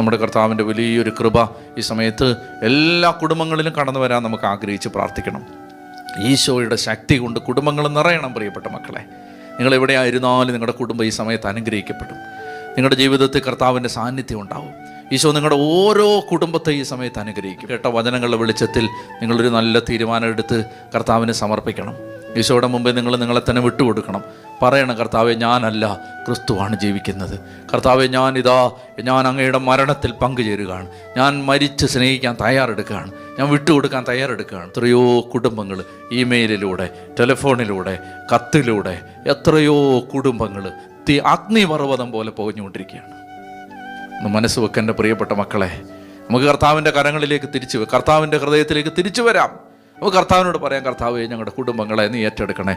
നമ്മുടെ കർത്താവിന്റെ വലിയൊരു കൃപ ഈ സമയത്ത് എല്ലാ കുടുംബങ്ങളിലും കടന്നു വരാൻ നമുക്ക് ആഗ്രഹിച്ച് പ്രാർത്ഥിക്കണം. ഈശോയുടെ ശക്തി കൊണ്ട് കുടുംബങ്ങൾ നിറയണം പ്രിയപ്പെട്ട മക്കളെ. നിങ്ങൾ എവിടെയായിരുന്നാലും നിങ്ങളുടെ കുടുംബം ഈ സമയത്ത് അനുഗ്രഹിക്കപ്പെടും. നിങ്ങളുടെ ജീവിതത്തിൽ കർത്താവിന്റെ സാന്നിധ്യം ഉണ്ടാവും. ഈശോ നിങ്ങളുടെ ഓരോ കുടുംബത്തെ ഈ സമയത്ത് അനുഗ്രഹിക്കും. കേട്ട വചനങ്ങളുടെ വെളിച്ചത്തിൽ നിങ്ങളൊരു നല്ല തീരുമാനമെടുത്ത് കർത്താവിനെ സമർപ്പിക്കണം. ഈശോയുടെ മുമ്പേ നിങ്ങൾ നിങ്ങളെ തന്നെ വിട്ടുകൊടുക്കണം. പറയണം കർത്താവെ ഞാനല്ല ക്രിസ്തുവാണ് ജീവിക്കുന്നത്. കർത്താവെ ഞാനിതാ ഞാൻ അങ്ങയുടെ മരണത്തിൽ പങ്കുചേരുകയാണ്. ഞാൻ മരിച്ച് സ്നേഹിക്കാൻ തയ്യാറെടുക്കുകയാണ്. ഞാൻ വിട്ടുകൊടുക്കാൻ തയ്യാറെടുക്കുകയാണ്. എത്രയോ കുടുംബങ്ങൾ ഇമെയിലിലൂടെ ടെലിഫോണിലൂടെ കത്തിലൂടെ എത്രയോ കുടുംബങ്ങൾ തീ അഗ്നിപർവതം പോലെ പോകഞ്ഞുകൊണ്ടിരിക്കുകയാണ്. മനസ്സ് വെക്കേണ്ട പ്രിയപ്പെട്ട മക്കളെ. നമുക്ക് കർത്താവിന്റെ കരങ്ങളിലേക്ക് തിരിച്ചു കർത്താവിന്റെ ഹൃദയത്തിലേക്ക് തിരിച്ചു വരാം. നമുക്ക് കർത്താവിനോട് പറയാം കർത്താവ് ഞങ്ങളുടെ കുടുംബങ്ങളെ നീ ഏറ്റെടുക്കണേ.